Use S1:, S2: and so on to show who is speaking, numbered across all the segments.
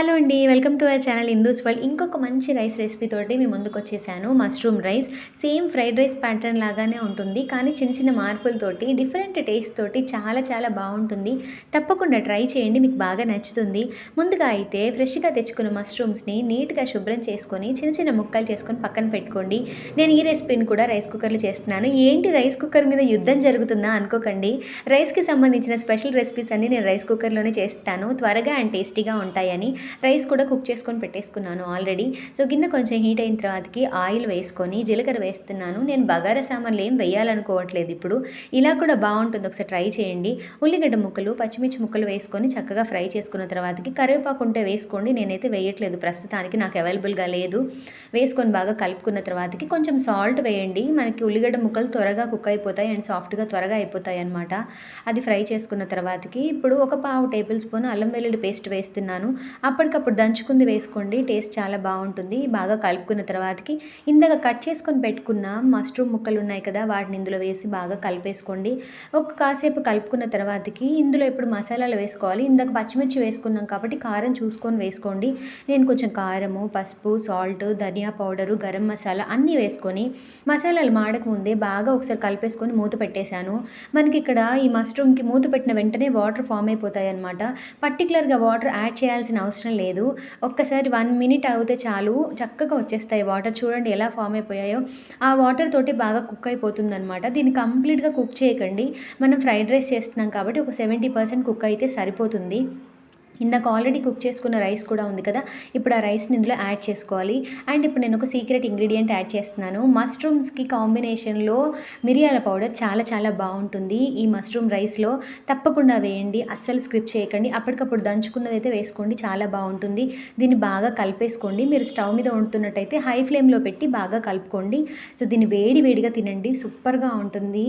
S1: Hello అండి welcome to our channel Hindus world. ఇంకొక మంచి రైస్ రెసిపీ తోటి మీ ముందుకు వచ్చేసాను. Mushroom rice. Same fried rice pattern లాగానే ఉంటుంది. కానీ చిన్న చిన్న మార్పులతోటి డిఫరెంట్ టేస్ట్ తోటి చాలా చాలా బాగుంటుంది. తప్పకుండా ట్రై చేయండి మీకు బాగా నచ్చుతుంది. ముందుగా అయితే ఫ్రెష్గా తెచ్చుకున్న మష్రూమ్స్ని నీట్గా శుభ్రం చేసుకొని చిన్న చిన్న ముక్కలు చేసుకొని పక్కన పెట్టుకోండి. నేను ఈ రెసిపీని కూడా రైస్ కుక్కర్లో చేస్తున్నాను. ఏంటి రైస్ కుక్కర్ మీద యుద్ధం జరుగుతుందా అనుకోకండి. రైస్కి సంబంధించిన స్పెషల్ రెసిపీస్ అన్ని నేను రైస్ కుక్కర్లోనే చేస్తాను. త్వరగా అండ్ టేస్టీగా ఉంటాయని. రైస్ కూడా కుక్ చేసుకొని పెట్టేసుకున్నాను ఆల్రెడీ. సో గిన్నె కొంచెం హీట్ అయిన తర్వాతకి ఆయిల్ వేసుకొని జీలకర్ర వేస్తున్నాను. నేను బగారా సామాన్లు ఏం వేయాలనుకోవట్లేదు ఇప్పుడు. ఇలా కూడా బాగుంటుంది. ఒకసారి ట్రై చేయండి. ఉల్లిగడ్డ ముక్కలు పచ్చిమిర్చి ముక్కలు వేసుకొని చక్కగా ఫ్రై చేసుకున్న తర్వాతకి కరివేపాకు ఉంటే వేసుకోండి. నేనైతే వేయట్లేదు. ప్రస్తుతానికి నాకు అవైలబుల్గా లేదు. వేసుకొని బాగా కలుపుకున్న తర్వాతకి కొంచెం సాల్ట్ వేయండి. మనకి ఉల్లిగడ్డ ముక్కలు త్వరగా కుక్ అయిపోతాయి అండ్ సాఫ్ట్గా త్వరగా అయిపోతాయి అనమాట అది ఫ్రై చేసుకున్న తర్వాతకి ఇప్పుడు ఒక పావు టేబుల్ స్పూన్ అల్లం వెల్లుల్లి పేస్ట్ వేస్తున్నాను. అప్పటికప్పుడు దంచుకుంది వేసుకోండి టేస్ట్ చాలా బాగుంటుంది. బాగా కలుపుకున్న తర్వాతకి ఇందాక కట్ చేసుకొని పెట్టుకున్న మష్రూమ్ ముక్కలు ఉన్నాయి కదా వాటిని ఇందులో వేసి బాగా కలిపేసుకోండి. ఒక కాసేపు కలుపుకున్న తర్వాతకి ఇందులో ఇప్పుడు మసాలాలు వేసుకోవాలి. ఇందాక పచ్చిమిర్చి వేసుకున్నాం కాబట్టి కారం చూసుకొని వేసుకోండి. నేను కొంచెం కారము పసుపు సాల్ట్ ధనియా పౌడరు గరం మసాలా అన్నీ వేసుకొని మసాలాలు మాడక ముందే బాగా ఒకసారి కలిపేసుకొని మూత పెట్టేశాను. మనకి ఇక్కడ ఈ మష్రూమ్కి మూత పెట్టిన వెంటనే వాటర్ ఫామ్ అయిపోతాయి అనమాట పర్టికులర్గా వాటర్ యాడ్ చేయాల్సిన అవసరం లేదు. ఒక్కసారి వన్ మినిట్ అవుతే చాలు. చక్కగా వచ్చేస్తాయి వాటర్. చూడండి ఎలా ఫామ్ అయిపోయాయో. ఆ వాటర్ తోటి బాగా కుక్ అయిపోతుంది అనమాట దీన్ని కంప్లీట్గా కుక్ చేయకండి. మనం ఫ్రైడ్ రైస్ చేస్తున్నాం కాబట్టి ఒక సెవెంటీ పర్సెంట్ కుక్ అయితే సరిపోతుంది. ఇందాక ఆల్రెడీ కుక్ చేసుకున్న రైస్ కూడా ఉంది కదా ఇప్పుడు ఆ రైస్ని ఇందులో యాడ్ చేసుకోవాలి. అండ్ ఇప్పుడు నేను ఒక సీక్రెట్ ఇంగ్రీడియంట్ యాడ్ చేస్తున్నాను. మష్రూమ్స్కి కాంబినేషన్లో మిరియాల పౌడర్ చాలా చాలా బాగుంటుంది. ఈ మష్రూమ్ రైస్లో తప్పకుండా వేయండి అస్సలు స్క్రిప్ చేయకండి. అప్పటికప్పుడు దంచుకున్నది అయితే వేసుకోండి చాలా బాగుంటుంది. దీన్ని బాగా కలిపేసుకోండి. మీరు స్టవ్ మీద వండుతున్నట్టయితే హై ఫ్లేమ్లో పెట్టి బాగా కలుపుకోండి. సో దీన్ని వేడి వేడిగా తినండి. సూపర్గా ఉంటుంది.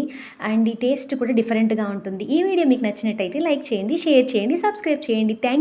S1: అండ్ ఈ టేస్ట్ కూడా డిఫరెంట్గా ఉంటుంది. ఈ వీడియో మీకు నచ్చినట్టయితే లైక్ చేయండి షేర్ చేయండి సబ్స్క్రైబ్ చేయండి. Thank